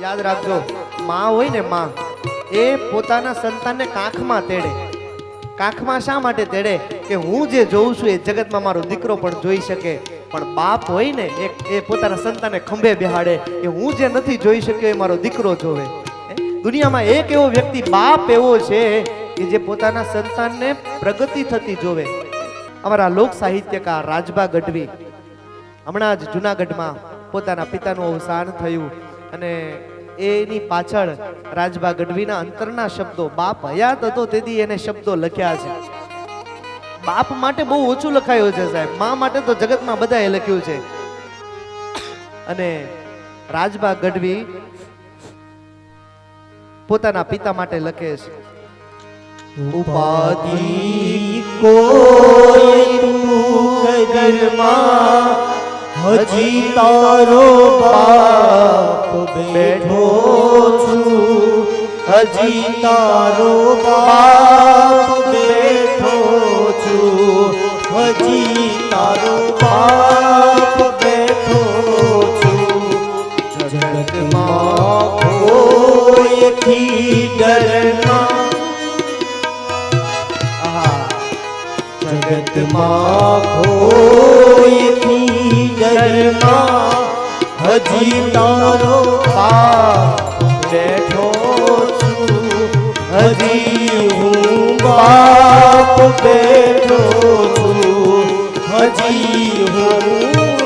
યાદ રાખજો, માં હોય ને માં, એ પોતાના સંતાનને કાંખમાં તેડે. કાંખમાં શા માટે તેડે? કે હું જે જોઉં છું એ જગતમાં મારો દીકરો પણ જોઈ શકે. પણ બાપ હોય ને, એ પોતાના સંતાનને ખંભે બેહાડે કે હું જે નથી જોઈ શક્યો એ મારો દીકરો જોવે. દુનિયામાં એક એવો વ્યક્તિ બાપ એવો છે કે જે પોતાના સંતાનને પ્રગતિ થતી જોવે. અમારા લોક સાહિત્યકાર રાજબા ગઢવી. હમણાં જ જુનાગઢમાં પોતાના પિતાનું અવસાન થયું. અને એની પાછળ રાજબા ગઢવીના અંતરના શબ્દો, બાપ હયાત હતો તેથી એને શબ્દો લખ્યા છે. બાપ માટે બહુ ઓછું લખાયું છે સાહેબ. મા માટે તો જગતમાં બધાએ લખ્યું છે. અને રાજબા ગઢવી પોતાના પિતા માટે લખે છે. ઉપાધિ કોઈ તું હજી તારો બાપ બેઠો છું. હજી તારો બાપ બેઠો છું. હજી તારો બાપ બેઠો છું. જગતમાં કોઈથી જગતમાં કોઈથી ડરમાં હજી તારો બેઠો છું, હજી હું બાપ બેઠો છું, હજી હું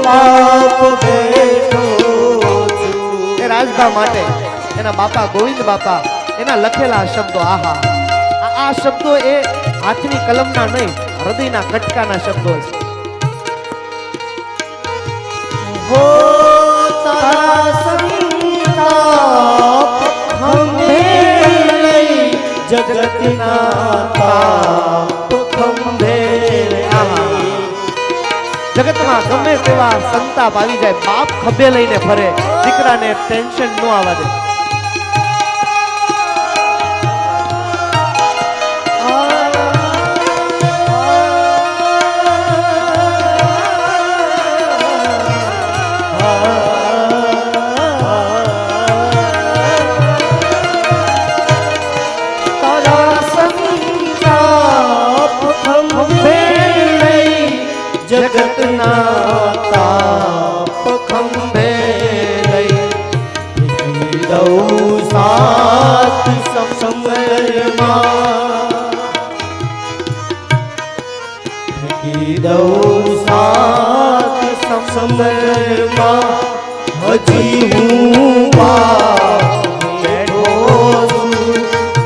બાપ બેઠો છું. એ રાજભા માટે, એના બાપા ગોવિંદ બાપા, એના લખેલા શબ્દો, આહા. આ શબ્દો એ હાથની કલમના નહીં હૃદયના કટકાના શબ્દો છે. જગતમાં ગમે તેવા સંતાપ આવી જાય બાપ ખભે લઈને ફરે દીકરાને ટેન્શન ન આવવા દે. જગતના તાપ ખંભે લઈ દઉં સાત સમરમાં દઉં સાત સમરમાં હજી હું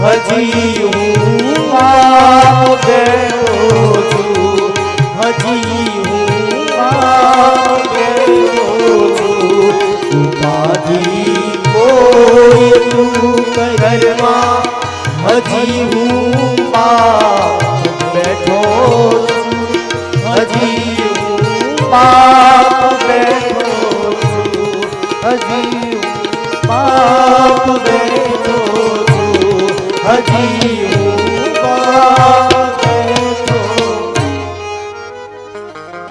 હજી હું હજી ઘરમાં હજી હું બેઠો હજી બાપ બેઠો હજી પાપ બેઠો હજી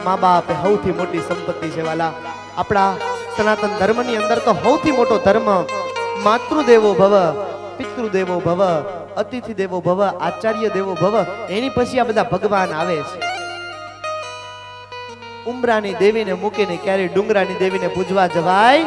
મા બાપ સૌથી મોટી સંપત્તિ છે વાલા. આપણા સનાતન ધર્મની અંદર તો સૌથી મોટો ધર્મ માતૃદેવો ભવ, પિતૃદેવો ભવ અતિથિ દેવો ભવ આચાર્ય દેવો ભવ. એની પછી આ બધા ભગવાન આવે છે. ઉમરાની દેવીને મૂકીને ક્યારે ડુંગરાની દેવીને પૂજવા જવાય